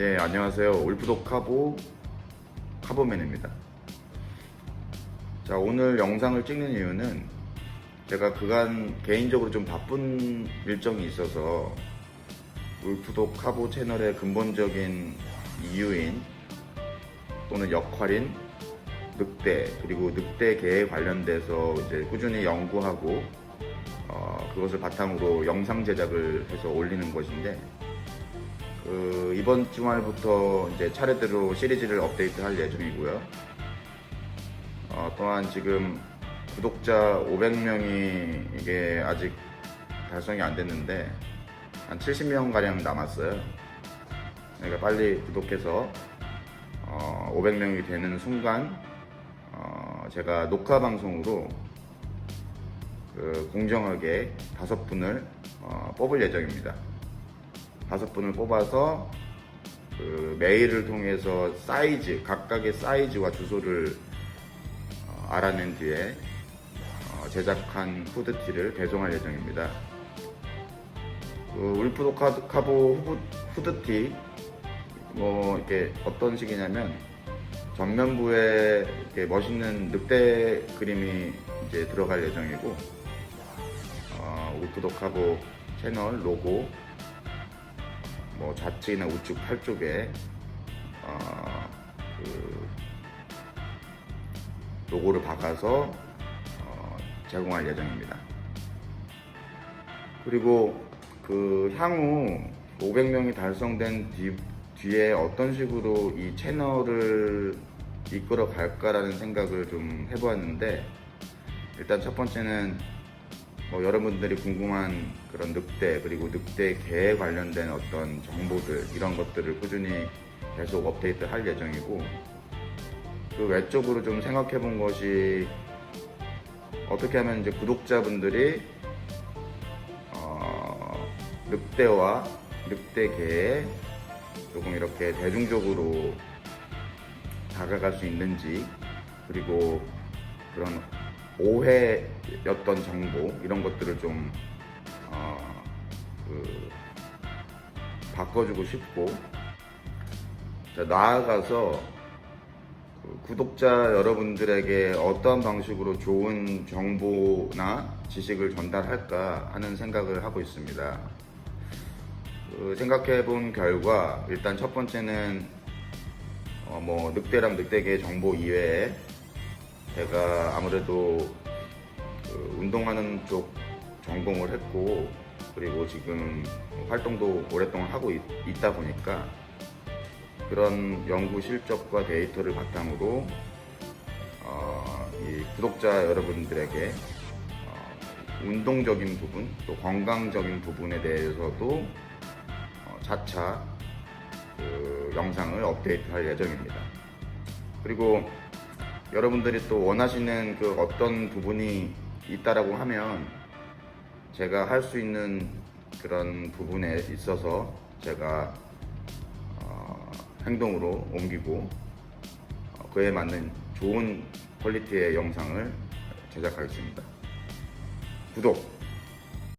네, 안녕하세요. 울프독 카보 카보맨입니다. 자, 오늘 영상을 찍는 이유는 제가 그간 개인적으로 좀 바쁜 일정이 있어서 울프독 카보 채널의 근본적인 이유인 또는 역할인 늑대 그리고 늑대계에 관련돼서 이제 꾸준히 연구하고 어, 그것을 바탕으로 영상 제작을 해서 올리는 것인데 그 이번 주말부터 이제 차례대로 시리즈를 업데이트할 예정이고요. 어, 또한 지금 구독자 500명이 이게 아직 달성이 안 됐는데 한 70명 가량 남았어요. 그러니까 빨리 구독해서 어, 500명이 되는 순간 어, 제가 녹화 방송으로 그 공정하게 다섯 분을 어, 뽑을 예정입니다. 다섯 분을 뽑아서 그 메일을 통해서 사이즈 각각의 사이즈와 주소를 어, 알아낸 뒤에 어, 제작한 후드티를 배송할 예정입니다. 그 울프도 카- 카보 후드- 후드티 뭐 이렇게 어떤 식이냐면 전면부에 이렇게 멋있는 늑대 그림이 이제 들어갈 예정이고 어, 울프도 카보 채널 로고 뭐 좌측이나 우측 팔 쪽에 어, 그 로고를 박아서 어, 제공할 예정입니다. 그리고 그 향후 500명이 달성된 뒤, 뒤에 어떤 식으로 이 채널을 이끌어 갈까라는 생각을 좀 해보았는데 일단 첫 번째는 뭐 여러분들이 궁금한 그런 늑대 그리고 늑대개에 관련된 어떤 정보들 이런 것들을 꾸준히 계속 업데이트 할 예정이고 그 외적으로 좀 생각해 본 것이 어떻게 하면 이제 구독자분들이 어, 늑대와 늑대개에 조금 이렇게 대중적으로 다가갈 수 있는지 그리고 그런 오해였던 정보 이런 것들을 좀 어, 그, 바꿔주고 싶고 자, 나아가서 그 구독자 여러분들에게 어떤 방식으로 좋은 정보나 지식을 전달할까 하는 생각을 하고 있습니다. 그 생각해 본 결과 일단 첫 번째는 어, 뭐 늑대랑 늑대계 정보 이외에 제가 아무래도 그 운동하는 쪽 전공을 했고 그리고 지금 활동도 오랫동안 하고 있, 다 보니까 그런 연구 실적과 데이터를 바탕으로 어, 이 구독자 여러분들에게 어, 운동적인 부분 또 건강적인 부분에 대해서도 어, 차차 그 영상을 업데이트할 예정입니다. 그리고 여러분들이 또 원하시는 그 어떤 부분이 있다라고 하면 제가 할 수 있는 그런 부분에 있어서 제가 어, 행동으로 옮기고 어, 그에 맞는 좋은 퀄리티의 영상을 제작하겠습니다. 구독,